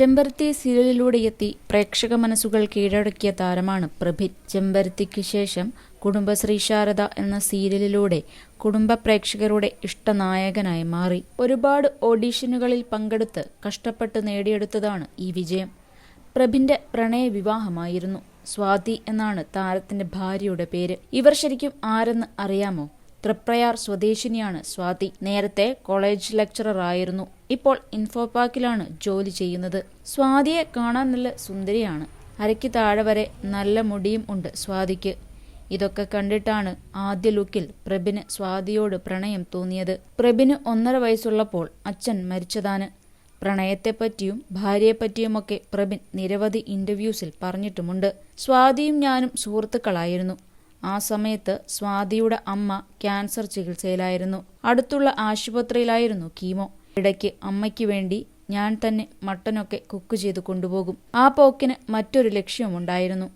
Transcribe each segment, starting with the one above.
ചെമ്പരത്തി സീരിയലിലൂടെ എത്തി പ്രേക്ഷക മനസ്സുകൾ കീഴടക്കിയ താരമാണ് പ്രഭിൻ ചെമ്പരത്തിക്ക് ശേഷം കുടുംബശ്രീ ശാരദ എന്ന സീരിയലിലൂടെ കുടുംബ പ്രേക്ഷകരുടെ ഇഷ്ടനായകനായി മാറി. ഒരുപാട് ഓഡീഷനുകളിൽ പങ്കെടുത്ത് കഷ്ടപ്പെട്ട് നേടിയെടുത്തതാണ് ഈ വിജയം. പ്രഭിന്റെ പ്രണയ വിവാഹമായിരുന്നു. സ്വാതി എന്നാണ് താരത്തിന്റെ ഭാര്യയുടെ പേര്. ഇവർ ശരിക്കും ആരെന്ന് അറിയാമോ? തൃപ്രയാർ സ്വദേശിനിയാണ് സ്വാതി. നേരത്തെ കോളേജ് ലെക്ചറർ ആയിരുന്നു ഇപ്പോൾ ഇൻഫോ പാർക്കിലാണ് ജോലി ചെയ്യുന്നത്. സ്വാതിയെ കാണാൻ നല്ല സുന്ദരിയാണ്. അരയ്ക്ക് താഴെ വരെ നല്ല മുടിയും ഉണ്ട് സ്വാതിക്ക്. ഇതൊക്കെ കണ്ടിട്ടാണ് ആദ്യ ലുക്കിൽ പ്രഭിന് സ്വാതിയോട് പ്രണയം തോന്നിയത്. പ്രഭിന് ഒന്നര വയസ്സുള്ളപ്പോൾ അച്ഛൻ മരിച്ചതാണ്. പ്രണയത്തെപ്പറ്റിയും ഭാര്യയെപ്പറ്റിയുമൊക്കെ പ്രബിൻ നിരവധി ഇന്റർവ്യൂസിൽ പറഞ്ഞിട്ടുമുണ്ട്. സ്വാതിയും ഞാനും സുഹൃത്തുക്കളായിരുന്നു. ആ സമയത്ത് സ്വാതിയുടെ അമ്മ ക്യാൻസർ ചികിത്സയിലായിരുന്നു. അടുത്തുള്ള ആശുപത്രിയിലായിരുന്നു കീമോ. ഇടയ്ക്ക് അമ്മയ്ക്ക് വേണ്ടി ഞാൻ തന്നെ മട്ടനൊക്കെ കുക്ക് ചെയ്ത് കൊണ്ടുപോകും. ആ പോക്കിന് മറ്റൊരു ലക്ഷ്യമുണ്ടായിരുന്നു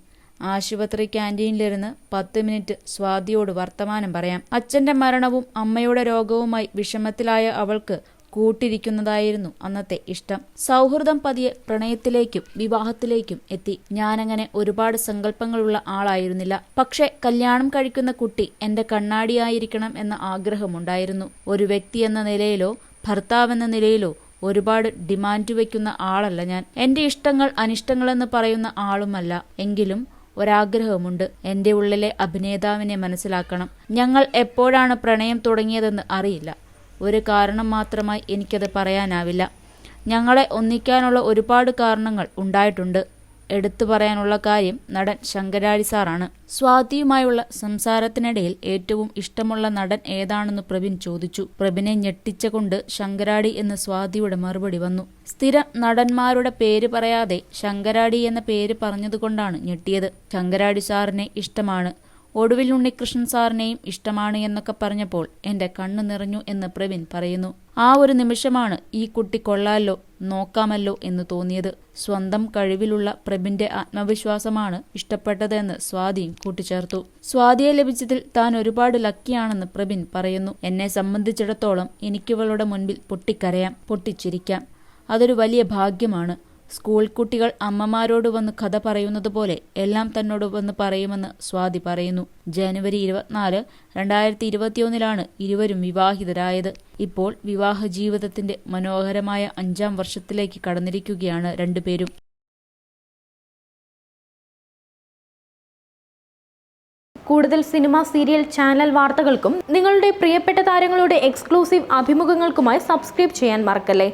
ആശുപത്രി ക്യാന്റീനിലിരുന്ന് പത്ത് മിനിറ്റ് സ്വാതിയോട് വർത്തമാനം പറയാം. അച്ഛന്റെ മരണവും അമ്മയുടെ രോഗവുമായി വിഷമത്തിലായ അവൾക്ക് കൂട്ടിരിക്കുന്നതായിരുന്നു അന്നത്തെ ഇഷ്ടം. സൗഹൃദം പതിയെ പ്രണയത്തിലേക്കും വിവാഹത്തിലേക്കും എത്തി. ഞാനങ്ങനെ ഒരുപാട് സങ്കല്പങ്ങളുള്ള ആളായിരുന്നില്ല. പക്ഷേ കല്യാണം കഴിക്കുന്ന കുട്ടി എന്റെ കണ്ണാടിയായിരിക്കണം എന്ന ആഗ്രഹമുണ്ടായിരുന്നു. ഒരു വ്യക്തി എന്ന നിലയിലോ ഭർത്താവെന്ന നിലയിലോ ഒരുപാട് ഡിമാൻഡ് വയ്ക്കുന്ന ആളല്ല ഞാൻ. എന്റെ ഇഷ്ടങ്ങൾ അനിഷ്ടങ്ങളെന്ന് പറയുന്ന ആളുമല്ല. എങ്കിലും ഒരാഗ്രഹമുണ്ട്. എന്റെ ഉള്ളിലെ അഭിനേതാവിനെ മനസ്സിലാക്കണം. ഞങ്ങൾ എപ്പോഴാണ് പ്രണയം തുടങ്ങിയതെന്ന് അറിയില്ല. ഒരു കാരണം മാത്രമായി എനിക്കത് പറയാനാവില്ല. ഞങ്ങളെ ഒന്നിക്കാനുള്ള ഒരുപാട് കാരണങ്ങൾ ഉണ്ടായിട്ടുണ്ട്. എടുത്തു പറയാനുള്ള കാര്യം നടൻ ശങ്കരാടി സാറാണ്. സ്വാതിയുമായുള്ള സംസാരത്തിനിടയിൽ ഏറ്റവും ഇഷ്ടമുള്ള നടൻ ഏതാണെന്ന് പ്രവീൺ ചോദിച്ചു. പ്രഭിനെ ഞെട്ടിച്ചുകൊണ്ട് ശങ്കരാടി എന്ന് സ്വാതിയുടെ മറുപടി വന്നു. സ്ഥിര നടന്മാരുടെ പേര് പറയാതെ ശങ്കരാടി എന്ന പേര് പറഞ്ഞതുകൊണ്ടാണ് ഞെട്ടിയത്. ശങ്കരാടി സാറിനെ ഇഷ്ടമാണ്. ഒടുവിൽ ഉണ്ണികൃഷ്ണൻ സാറിനെയും ഇഷ്ടമാണ് എന്നൊക്കെ പറഞ്ഞപ്പോൾ എന്റെ കണ്ണു നിറഞ്ഞു എന്ന് പ്രവീൺ പറയുന്നു. ആ ഒരു നിമിഷമാണ് ഈ കുട്ടി കൊള്ളാലോ നോക്കാമല്ലോ എന്ന് തോന്നിയത്. സ്വന്തം കഴിവിലുള്ള പ്രബിന്റെ ആത്മവിശ്വാസമാണ് ഇഷ്ടപ്പെട്ടതെന്ന് സ്വാതിയും കൂട്ടിച്ചേർത്തു. സ്വാതിയെ ലഭിച്ചതിൽ താൻ ഒരുപാട് ലക്കിയാണെന്ന് പ്രബിൻ പറയുന്നു. എന്നെ സംബന്ധിച്ചിടത്തോളം എനിക്കിവളുടെ മുൻപിൽ പൊട്ടിക്കരയാം പൊട്ടിച്ചിരിക്കാം. അതൊരു വലിയ ഭാഗ്യമാണ്. സ്കൂൾ കുട്ടികൾ അമ്മമാരോട് വന്ന് കഥ പറയുന്നത് പോലെ എല്ലാം തന്നോട് വന്ന് പറയുമെന്ന് സ്വാതി പറയുന്നു. ജനുവരി ഇരുപത്തിനാല് രണ്ടായിരത്തി ഇരുപത്തിയൊന്നിലാണ് ഇരുവരും വിവാഹിതരായത്. ഇപ്പോൾ വിവാഹ ജീവിതത്തിന്റെ മനോഹരമായ അഞ്ചാം വർഷത്തിലേക്ക് കടന്നിരിക്കുകയാണ് രണ്ടുപേരും. കൂടുതൽ സിനിമ സീരിയൽ ചാനൽ വാർത്തകൾക്കും നിങ്ങളുടെ പ്രിയപ്പെട്ട താരങ്ങളുടെ എക്സ്ക്ലൂസീവ് അഭിമുഖങ്ങൾക്കുമായി സബ്സ്ക്രൈബ് ചെയ്യാൻ മറക്കല്ലേ?